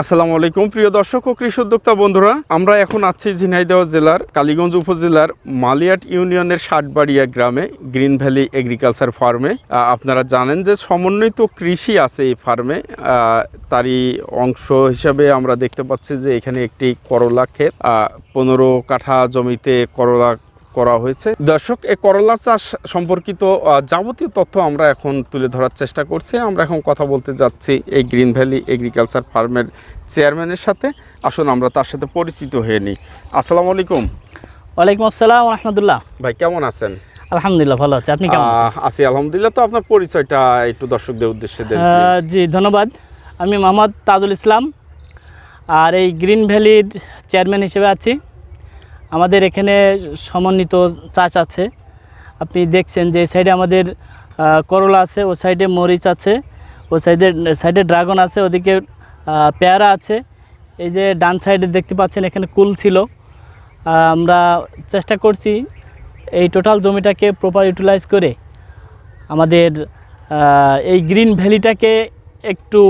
আসসালামু আলাইকুম, প্রিয় দর্শক ও কৃষি উদ্যোক্তা বন্ধুরা। আমরা এখন আছি ঝিনাইদহ জেলার, কালীগঞ্জ উপজেলার মালিয়াট ইউনিয়নের ষাটবাড়িয়া গ্রামে, গ্রিন ভ্যালি এগ্রিকালচার ফার্মে। আপনারা জানেন যে সমন্বিত কৃষি আছে এই ফার্মে। তারই অংশ হিসাবে আমরা দেখতে পাচ্ছি যে এখানে একটি করলা ক্ষেত। পনেরো কাঠা জমিতে করলা করা হয়েছে। দর্শক এ করলা চাষ সম্পর্কিত যাবতীয় তথ্য আমরা এখন তুলে ধরার চেষ্টা করছি। আমরা এখন কথা বলতে যাচ্ছি এই গ্রিন ভ্যালি এগ্রিকালচার ফার্মের চেয়ারম্যানের সাথে। আসুন আমরা তার সাথে পরিচিত হয়ে নিই। আসসালামু আলাইকুম। ওয়ালাইকুম আসসালাম রহমতুল্লাহ। ভাই কেমন আছেন? আলহামদুলিল্লাহ ভালো আছে। আপনি কেমন আছেন? আছি আলহামদুলিল্লাহ। তো আপনার পরিচয়টা একটু দর্শকদের উদ্দেশ্যে দেন জি ধন্যবাদ। আমি মোহাম্মদ তাজুল ইসলাম আর এই গ্রিন ভ্যালির চেয়ারম্যান হিসেবে আছি। আমাদের এখানে সমন্বিত চাষ আছে। আপনি দেখছেন যে সাইডে আমাদের করলা আছে, ও সাইডে মরিচ আছে, ও সাইডে সাইডে ড্রাগন আছে, ওদিকে পেয়ারা আছে। এই যে ডান সাইডে দেখতে পাচ্ছেন এখানে কুল ছিল। আমরা চেষ্টা করছি এই টোটাল জমিটাকে প্রপার ইউটিলাইজ করে আমাদের এই গ্রিন ভ্যালিটাকে একটু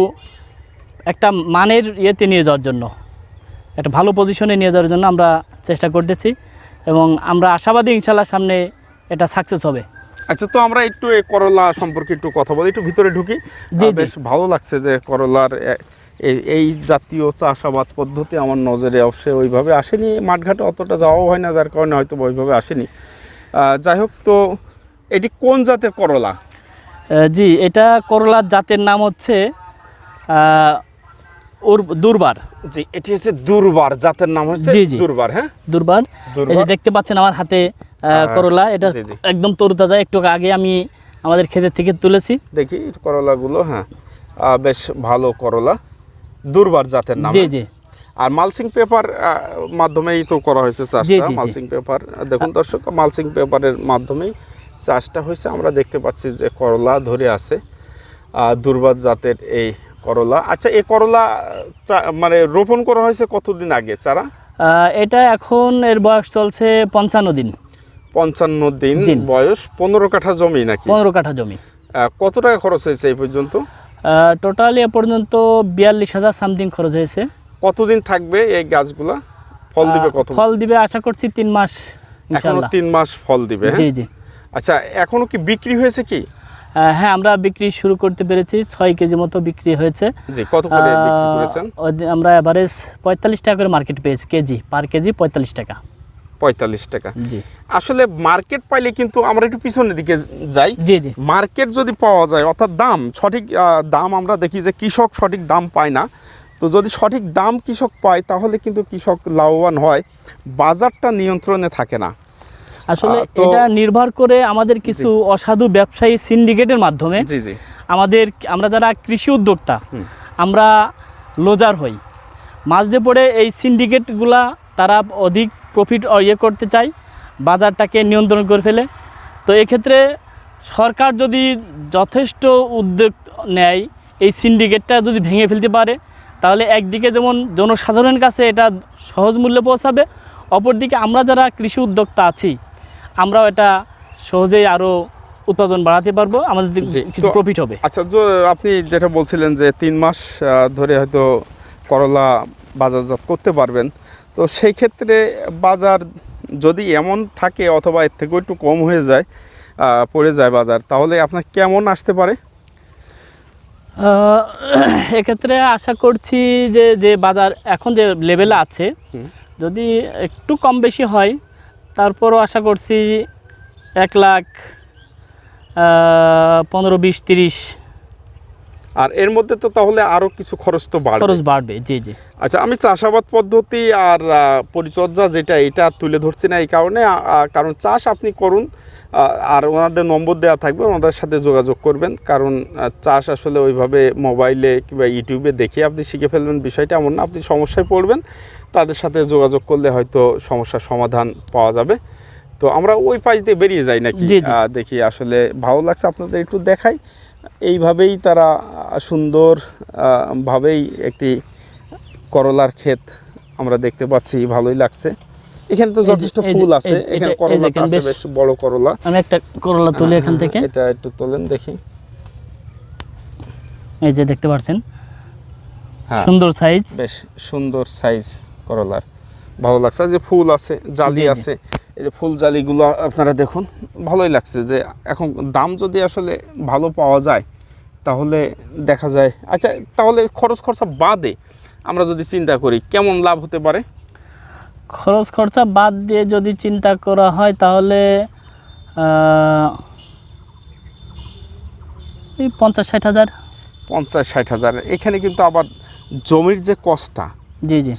একটা মানের ইয়েতে নিয়ে যাওয়ার জন্য, একটা ভালো পজিশনে নিয়ে যাওয়ার জন্য আমরা চেষ্টা করতেছি এবং আমরা আশাবাদী ইনশাল্লাহ সামনে এটা সাকসেস হবে। আচ্ছা তো আমরা একটু এই করলা সম্পর্কে একটু কথা বলি একটু ভিতরে ঢুকি। বেশ ভালো লাগছে যে করলার এই- জাতীয় চাষাবাদ পদ্ধতি আমার নজরে অবশ্যই ওইভাবে আসেনি মাঠঘাটে অতটা যাওয়াও হয় না যার কারণে হয়তো ওইভাবে আসেনি। যাই হোক তো এটি কোন জাতের করলা? জি এটা করলার জাতের নাম হচ্ছে ওর দুর্বার। জি এটি হচ্ছে দুর্বার জাতের নাম হচ্ছে জি। দুর্বার হ্যাঁ দুর্বার। এই যে দেখতে পাচ্ছেন আমার হাতে হ্যাঁ, করলা এটা। একদম তরুতাজা একটু আগে আমি আমাদের ক্ষেতের থেকে তুলেছি দেখি করলাগুলো হ্যাঁ বেশ ভালো করলা দুর্বার জাতের নাম জি? জি আর মালচিং পেপার মাধ্যমেই তো করা হয়েছে চাষটা জি। পেপার দেখুন দর্শক মালসিং পেপারের মাধ্যমেই চাষটা হয়েছে আমরা দেখতে পাচ্ছি যে করলা ধরে আছে আহ, দুর্বার জাতের এই করলা। আচ্ছা এই করলা মানে রোপণ করা হয়েছে কতদিন আগে চারা? এটা এখন এর বয়স চলছে পঞ্চান্ন দিন। পঞ্চান্ন দিন বয়স পনেরো কাঠা জমি নাকি? পনেরো কাঠা জমি। কত টাকা খরচ হয়েছে এই পর্যন্ত? টোটালি এ পর্যন্ত বিয়াল্লিশ হাজার সামথিং খরচ হয়েছে। কতদিন থাকবে এই গাছগুলা? ফল দিবে কত? ফল দিবে আশা করছি তিন মাস এখনও তিন মাস ফল দিবে হ্যাঁ? জি জি। আচ্ছা এখনও কি বিক্রি হয়েছে কি? হ্যাঁ আমরা বিক্রি শুরু করতে পেরেছি। ছয় কেজি মতো বিক্রি হয়েছে। আমরা অ্যাভারেজ পঁয়তাল্লিশ টাকা করে মার্কেট পেয়েছি কেজি পার কেজি পঁয়তাল্লিশ টাকা। পঁয়তাল্লিশ টাকা। জি। আসলে মার্কেট পাইলে কিন্তু আমরা একটু পিছনের দিকে যাই। জি জি। মার্কেট যদি পাওয়া যায় অর্থাৎ দাম সঠিক দাম আমরা দেখি যে কৃষক সঠিক দাম পায় না। তো যদি সঠিক দাম কৃষক পায় তাহলে কিন্তু কৃষক লাভবান হয়। বাজারটা নিয়ন্ত্রণে থাকে না। আসলে এটা নির্ভর করে আমাদের কিছু অসাধু ব্যবসায়ী সিন্ডিকেটের মাধ্যমে আমাদের আমরা যারা কৃষি উদ্যোক্তা আমরা লোজার হই। মাছ দিয়ে পড়ে এই সিন্ডিকেটগুলা তারা অধিক প্রফিট ইয়ে করতে চায় বাজারটাকে নিয়ন্ত্রণ করে ফেলে। তো এক্ষেত্রে সরকার যদি যথেষ্ট উদ্যোগ নেয় এই সিন্ডিকেটটা যদি ভেঙে ফেলতে পারে তাহলে একদিকে যেমন জনসাধারণের কাছে এটা সহজ মূল্যে পৌঁছাবে অপরদিকে আমরা যারা কৃষি উদ্যোক্তা আছি আমরাও এটা সহজেই আরও উৎপাদন বাড়াতে পারব আমাদের কিছু প্রফিট হবে। আচ্ছা তো আপনি যেটা বলছিলেন যে তিন মাস ধরে হয়তো করলা বাজারজাত করতে পারবেন তো সেই ক্ষেত্রে বাজার যদি এমন থাকে অথবা এর থেকেও একটু কম হয়ে যায় পড়ে যায় বাজার তাহলে আপনার কেমন আসতে পারে? এক্ষেত্রে আশা করছি যে যে বাজার এখন যে লেভেলে আছে যদি একটু কম বেশি হয় তারপরও আশা করছি এক লাখ পনেরো বিশ তিরিশ। আর এর মধ্যে তো তাহলে আরও কিছু খরচ তো বাড়বে। খরচ বাড়বে জি জি। আচ্ছা আমি চাষাবাদ পদ্ধতি আর পরিচর্যা যেটা এটা তুলে ধরছি না এই কারণে। কারণ চাষ আপনি করুন আর ওনাদের নম্বর দেওয়া থাকবে ওনাদের সাথে যোগাযোগ করবেন। কারণ চাষ আসলে ওইভাবে মোবাইলে কিংবা ইউটিউবে দেখে আপনি শিখে ফেলবেন বিষয়টা এমন না আপনি সমস্যায় পড়বেন। তাদের সাথে যোগাযোগ করলে হয়তো সমস্যার সমাধান পাওয়া যাবে। তো আমরা ওই পাশ দিয়ে বেরিয়ে যাই নাকি? দেখি আসলে ভালো লাগছে আপনাদের একটু দেখাই। এইভাবেই তারা সুন্দর ভাবেই একটি করলার ক্ষেত আমরা দেখতে পাচ্ছি ভালোই লাগছে। এখানে তো যথেষ্ট ফুল আছে। এখানে করলাটা আছে বেশ- বেশ বড় করলা। আমি একটা করলা তুলি এখান থেকে। এটা একটু তোলেন দেখি। এই যে দেখতে পাচ্ছেন? হ্যাঁ। সুন্দর সাইজ বেশ সুন্দর সাইজ করলার। ভালো লাগছে। যে ফুল আছে জালি। আছে এই যে ফুল জালিগুলো আপনারা দেখুন ভালোই লাগছে যে এখন দাম যদি আসলে ভালো পাওয়া যায় তাহলে দেখা যায়। আচ্ছা তাহলে খরচ খরচা বাদে আমরা যদি চিন্তা করি কেমন লাভ হতে পারে? খরচ খরচা বাদ দিয়ে যদি চিন্তা করা হয় তাহলে এই পঞ্চাশ ষাট হাজার। পঞ্চাশ ষাট হাজার। এখানে কিন্তু আবার জমির যে কষ্টটা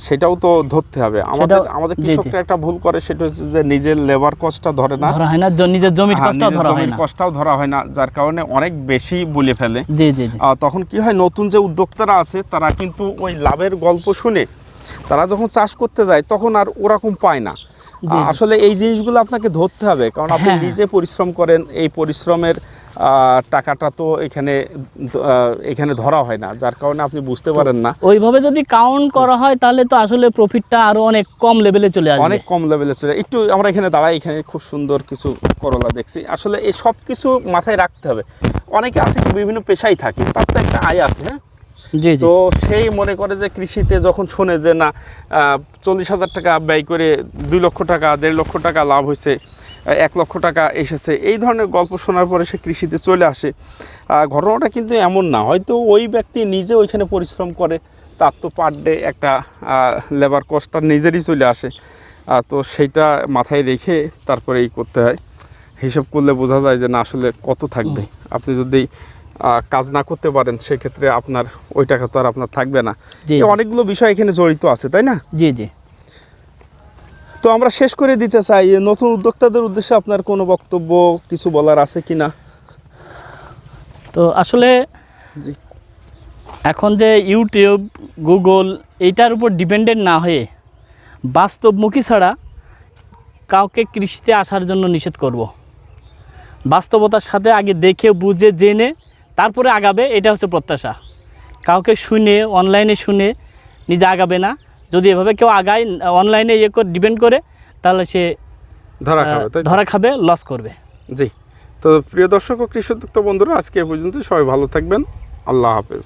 সেটাও তো ধরতে হবে। আমাদের আমাদের। কৃষকরা একটা ভুল করে সেটা হচ্ছে যে নিজের লেবার কষ্টটা ধরে না। ধরা হয় না নিজের জমির হ্যাঁ, ধরা হয় না। কষ্টটাও ধরা হয় না যার কারণে অনেক বেশি বলে ফেলে। জি জি জি। তখন কি হয় নতুন যে উদ্যোক্তারা আছে তারা কিন্তু ওই লাভের গল্প শুনে তারা যখন চাষ করতে যায় তখন আর ওরকম পায় না। আসলে এই জিনিসগুলো আপনাকে ধরতে হবে কারণ আপনি হ্যাঁ। নিজে পরিশ্রম করেন এই পরিশ্রমের টাকাটা তো এখানে এখানে ধরা হয় না যার কারণে আপনি বুঝতে পারেন না। ওইভাবে যদি কাউন্ট করা হয় তাহলে তো আসলে প্রফিটটা আরও অনেক কম লেভেলে চলে আসবে। অনেক কম লেভেলে চলে একটু আমরা এখানে দাঁড়াই এখানে খুব সুন্দর কিছু করলা দেখছি। আসলে এই সব কিছু মাথায় রাখতে হবে। অনেকে আছে কি বিভিন্ন পেশায় থাকে তার তো একটা আয় আছে হ্যাঁ? তো সেই মনে করে যে কৃষিতে যখন শোনে যে না চল্লিশ হাজার টাকা ব্যয় করে দুই লক্ষ টাকা দেড় লক্ষ টাকা লাভ হয়েছে এক লক্ষ টাকা এসেছে। এই ধরনের গল্প শোনার পরে সে কৃষিতে চলে আসে। ঘটনাটা কিন্তু এমন না হয়তো ওই ব্যক্তি নিজে ওইখানে পরিশ্রম করে তার তো পার ডে একটা লেবার কস্টটা নিজেরই চলে আসে। তো সেইটা মাথায় রেখে তারপরে এই করতে হয়। হিসাব করলে বোঝা যায় যে না আসলে কত থাকবে। আপনি যদি কাজ না করতে পারেন সেক্ষেত্রে আপনার ওই টাকা তো আর আপনার থাকবে না। অনেকগুলো বিষয় এখানে জড়িত আছে তাই না? জি জি। তো আমরা শেষ করে দিতে চাই নতুন উদ্যোক্তাদের উদ্দেশ্যে আপনার কোনো বক্তব্য কিছু বলার আছে কি না তো আসলে জি। এখন যে ইউটিউব গুগল এইটার উপর ডিপেন্ডেন্ট না হয়ে বাস্তবমুখী ছাড়া কাউকে কৃষিতে আসার জন্য নিষেধ করব। বাস্তবতার সাথে আগে দেখে বুঝে জেনে তারপরে আগাবে এটা হচ্ছে প্রত্যাশা। কাউকে শুনে অনলাইনে শুনে নিজে আগাবে না। যদি এভাবে কেউ আগায় অনলাইনে ইয়ে করে ডিপেন্ড করে তাহলে সে ধরা খাবে? ধরা খাবে লস করবে। জি। তো প্রিয় দর্শক ও কৃষি বন্ধুরা আজকে এ পর্যন্ত সবাই ভালো থাকবেন। আল্লাহ হাফেজ।